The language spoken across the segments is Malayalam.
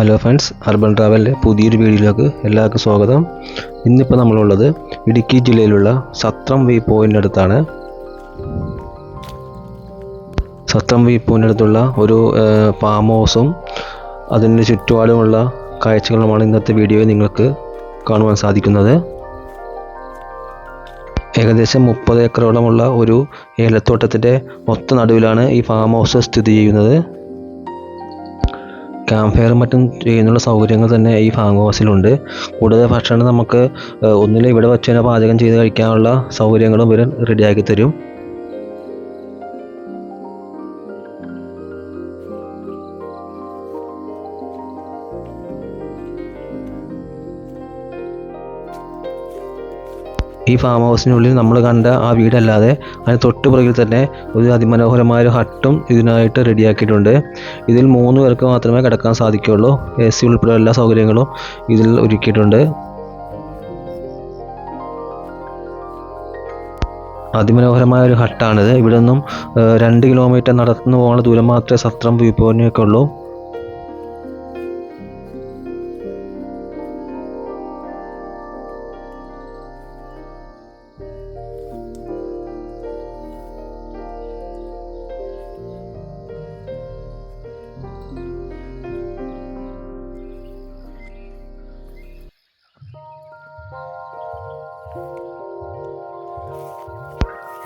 ഹലോ ഫ്രണ്ട്സ് അർബൻ ട്രാവലിന്റെ പുതിയൊരു വീഡിയോയിലേക്ക് എല്ലാവർക്കും സ്വാഗതം. ഇന്നിപ്പോൾ നമ്മളുള്ളത് ഇടുക്കി ജില്ലയിലുള്ള സത്രം വ്യൂ പോയിന്റ് അടുത്താണ്. സത്രം വ്യൂ പോയിന്റ് അടുത്തുള്ള ഒരു ഫാം ഹൗസും അതിന് ചുറ്റുപാടുമുള്ള കാഴ്ചകളുമാണ് ഇന്നത്തെ വീഡിയോയിൽ നിങ്ങൾക്ക് കാണുവാൻ സാധിക്കുന്നത്. ഏകദേശം മുപ്പത് ഏക്കറോളമുള്ള ഒരു ഏലത്തോട്ടത്തിന്റെ മൊത്ത നടുവിലാണ് ഈ ഫാം ഹൗസ് സ്ഥിതി ചെയ്യുന്നത്. ക്യാമ്പ് ഫയറും മറ്റും ചെയ്യുന്നുള്ള സൗകര്യങ്ങൾ തന്നെ ഈ ഫാം ഹൗസിലുണ്ട് കൂടുതൽ ഭക്ഷണം നമുക്ക് ഏഹ്, ഒന്നിൽ ഇവിടെ വെച്ച് തന്നെ പാചകം ചെയ്ത് കഴിക്കാനുള്ള സൗകര്യങ്ങളും ഇവർ റെഡിയാക്കി തരും. ഈ ഫാം ഹൗസിനുള്ളിൽ നമ്മൾ കണ്ട ആ വീടല്ലാതെ അതിന് തൊട്ട് പുറകിൽ തന്നെ ഒരു അതിമനോഹരമായ ഒരു ഹട്ടും ഇതിനായിട്ട് റെഡിയാക്കിയിട്ടുണ്ട്. ഇതിൽ മൂന്ന് പേർക്ക് മാത്രമേ കിടക്കാൻ സാധിക്കുകയുള്ളൂ എ സി ഉൾപ്പെടെ എല്ലാ സൗകര്യങ്ങളും ഇതിൽ ഒരുക്കിയിട്ടുണ്ട്. അതിമനോഹരമായ ഒരു ഹട്ടാണിത്. ഇവിടെ നിന്നും രണ്ട് കിലോമീറ്റർ നടന്നു പോകാനുള്ള ദൂരം മാത്രമേ സത്രം വ്യൂ പോയിന്റിനൊക്കെ ഉള്ളൂ.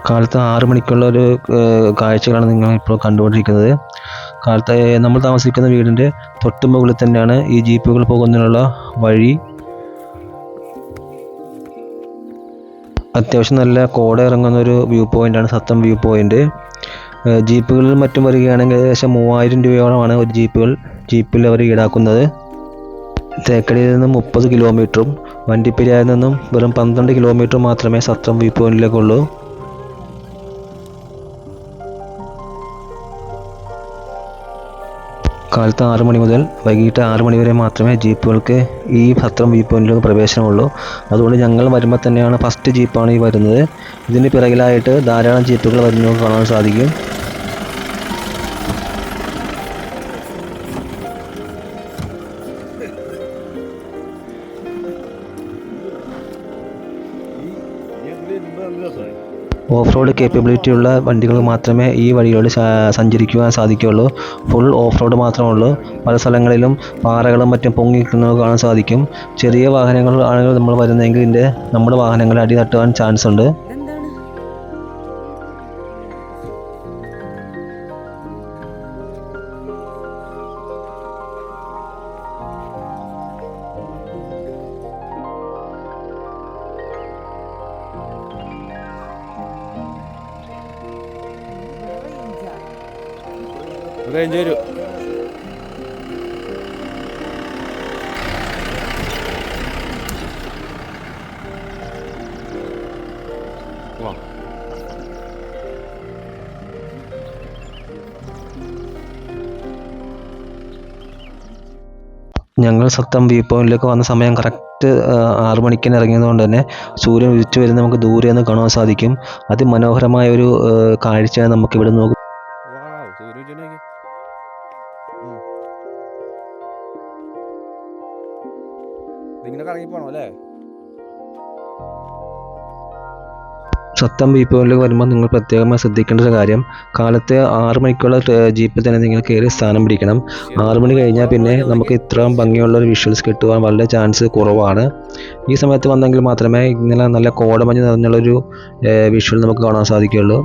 കാലത്ത് ആറ് മണിക്കുള്ള ഒരു കാഴ്ചകളാണ് നിങ്ങൾ ഇപ്പോൾ കണ്ടുകൊണ്ടിരിക്കുന്നത്. കാലത്ത് നമ്മൾ താമസിക്കുന്ന വീടിന്റെ തൊട്ട് മുകളിൽ തന്നെയാണ് ഈ ജീപ്പുകൾ പോകുന്നതിനുള്ള വഴി. അത്യാവശ്യം നല്ല കോട ഇറങ്ങുന്ന ഒരു വ്യൂ പോയിന്റാണ് സത്തം വ്യൂ പോയിന്റ്. ജീപ്പുകളിൽ മറ്റും വരികയാണെങ്കിൽ ഏകദേശം മൂവായിരം രൂപയോളമാണ് ഒരു ജീപ്പുകൾ ജീപ്പിൽ അവർ ഈടാക്കുന്നത്. തേക്കടിയിൽ നിന്നും മുപ്പത് കിലോമീറ്ററും വണ്ടിപ്പെരിയാറിൽ നിന്നും വെറും പന്ത്രണ്ട് കിലോമീറ്റർ മാത്രമേ സത്രം വ്യൂ പോയിന്റിലേക്കുള്ളൂ കാലത്ത് ആറ് മണി മുതൽ വൈകിട്ട് ആറ് മണി വരെ മാത്രമേ ജീപ്പുകൾക്ക് ഈ സത്രം വ്യൂ പോയിന്റിലേക്ക് പ്രവേശനമുള്ളൂ. അതുകൊണ്ട് ഞങ്ങൾ വരുമ്പോൾ തന്നെയാണ് ഫസ്റ്റ് ജീപ്പാണ് ഈ വരുന്നത്. ഇതിന് പിറകിലായിട്ട് ധാരാളം ജീപ്പുകൾ വരുന്നത് കാണാൻ സാധിക്കും. ഓഫ് റോഡ് കേപ്പബിലിറ്റി ഉള്ള വണ്ടികൾ മാത്രമേ ഈ വഴികളിൽ സഞ്ചരിക്കുവാൻ സാധിക്കുകയുള്ളൂ. ഫുൾ ഓഫ് റോഡ് മാത്രമേ ഉള്ളൂ പല സ്ഥലങ്ങളിലും പാറകളും മറ്റും പൊങ്ങി നിൽക്കുന്നത് കാണാൻ സാധിക്കും. ചെറിയ വാഹനങ്ങൾ ആണെങ്കിൽ നമ്മൾ വരുന്നതെങ്കിൽ ഇതിന്റെ നമ്മുടെ വാഹനങ്ങളെ അടി തട്ടുവാൻ ചാൻസ് ഉണ്ട്. റേഞ്ച് വരും. വാ. ഞങ്ങൾ സത്തം വ്യൂ പോയിന്റിലേക്ക് വന്ന സമയം കറക്റ്റ് ആറു മണിക്ക് തന്നെ ഇറങ്ങിയതുകൊണ്ട് തന്നെ സൂര്യൻ ഉദിച്ചു വരുന്ന നമുക്ക് ദൂരെ നിന്ന് കാണാൻ സാധിക്കും. അതിമനോഹരമായ ഒരു കാഴ്ച കാഴ്ചയാണ് നമുക്ക് ഇവിടെ നോക്കി ഇതിങ്ങനെ കറങ്ങി പോണോ അല്ലേ? സത്തം വ്യൂ പോയിന്റിലേക്ക് വരുമ്പോൾ നിങ്ങൾ പ്രത്യേകമായി ശ്രദ്ധിക്കേണ്ട ഒരു കാര്യം കാലത്തെ ആറ് മണിക്കുള്ള ജീപ്പിൽ തന്നെ നിങ്ങൾ കയറി സ്ഥാനം പിടിക്കണം. ആറ് മണി കഴിഞ്ഞാൽ പിന്നെ നമുക്ക് ഇത്രയും ഭംഗിയുള്ള ഒരു വിഷ്വൽസ് കിട്ടുവാൻ വളരെ ചാൻസ് കുറവാണ്. ഈ സമയത്ത് വന്നെങ്കിൽ മാത്രമേ ഇങ്ങനെ നല്ല കോടമഞ്ഞ് നിറഞ്ഞുള്ളൊരു വിഷ്വൽ നമുക്ക് കാണാൻ സാധിക്കുകയുള്ളൂ.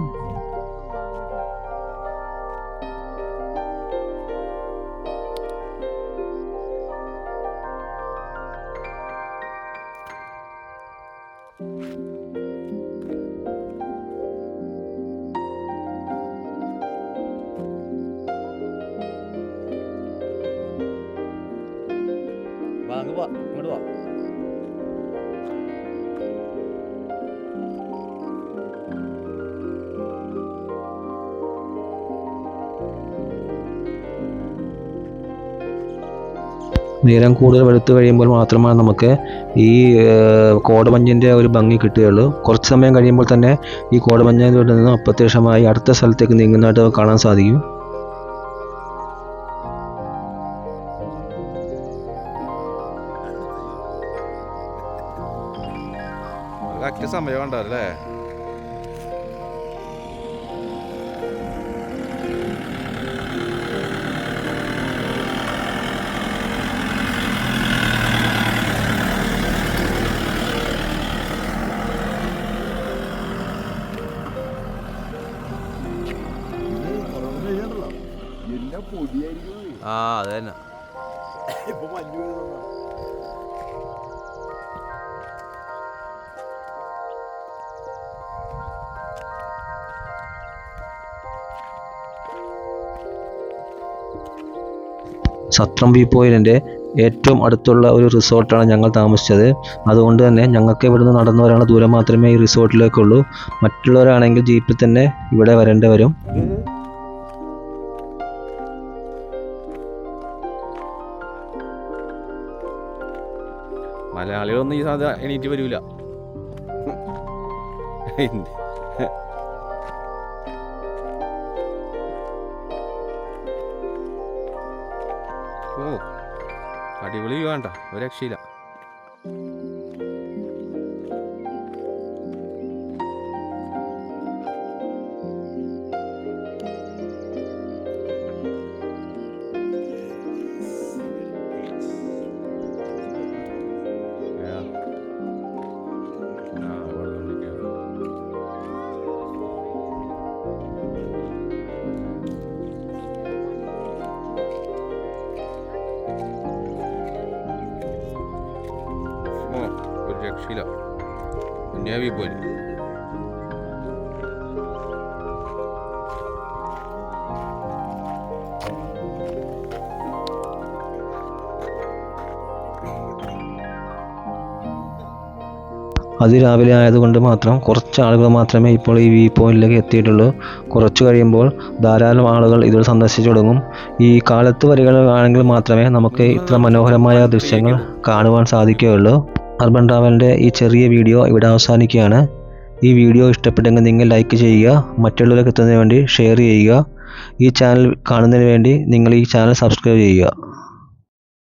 വാ അങ്ങ് വാ ഇങ്ങോട്ട് വാ നേരം കൂടുതൽ വെളുത്ത് കഴിയുമ്പോൾ മാത്രമാണ് നമുക്ക് ഈ കോടമഞ്ഞിന്റെ ഒരു ഭംഗി കിട്ടുകയുള്ളൂ. കുറച്ച് സമയം കഴിയുമ്പോൾ തന്നെ ഈ കോടമഞ്ഞിൽ നിന്ന് അപ്രത്യക്ഷമായി അടുത്ത സ്ഥലത്തേക്ക് നീങ്ങുന്നതായിട്ട് കാണാൻ സാധിക്കും. സമയം ഉണ്ടല്ലേ ആ അത് തന്നെ. ഇപ്പൊ മഞ്ഞ് വീഴുന്നതാ. സത്രം വ്യൂ പോയിന്റിന്റെ ഏറ്റവും അടുത്തുള്ള ഒരു റിസോർട്ടാണ് ഞങ്ങൾ താമസിച്ചത്. അതുകൊണ്ട് തന്നെ ഞങ്ങൾക്ക് ഇവിടുന്ന് നടന്നു വരാനുള്ള ദൂരം മാത്രമേ ഈ റിസോർട്ടിലേക്കുള്ളൂ. മറ്റുള്ളവരാണെങ്കിൽ ജീപ്പിൽ തന്നെ ഇവിടെ വരേണ്ടി വരും. മലയാളികളൊന്നും ഈ സാധ്യത എണീറ്റ് വരൂല. ഓ അടിപൊളി വേണ്ട ഒരു രക്ഷയില്ല. രക്ഷയില്ല. നേവി പോലെ അതിരാവിലെ ആയതുകൊണ്ട് മാത്രം കുറച്ച് ആളുകൾ മാത്രമേ ഇപ്പോൾ ഈ വ്യൂ പോയിന്റിലേക്ക് എത്തിയിട്ടുള്ളൂ. കുറച്ച് കഴിയുമ്പോൾ ധാരാളം ആളുകൾ ഇതിൽ സന്ദർശിച്ചു തുടങ്ങും. ഈ കാലത്ത് വരികയാണെങ്കിൽ മാത്രമേ നമുക്ക് ഇത്ര മനോഹരമായ ദൃശ്യങ്ങൾ കാണുവാൻ സാധിക്കുകയുള്ളൂ. അർബൻ ട്രാവലിന്റെ ഈ ചെറിയ വീഡിയോ ഇവിടെ അവസാനിക്കുകയാണ്. ഈ വീഡിയോ ഇഷ്ടപ്പെട്ടെങ്കിൽ നിങ്ങൾ ലൈക്ക് ചെയ്യുക മറ്റുള്ളവർക്ക് എത്തുന്നതിന് വേണ്ടി ഷെയർ ചെയ്യുക. ഈ ചാനൽ കാണുന്നതിന് വേണ്ടി നിങ്ങൾ ഈ ചാനൽ സബ്സ്ക്രൈബ് ചെയ്യുക.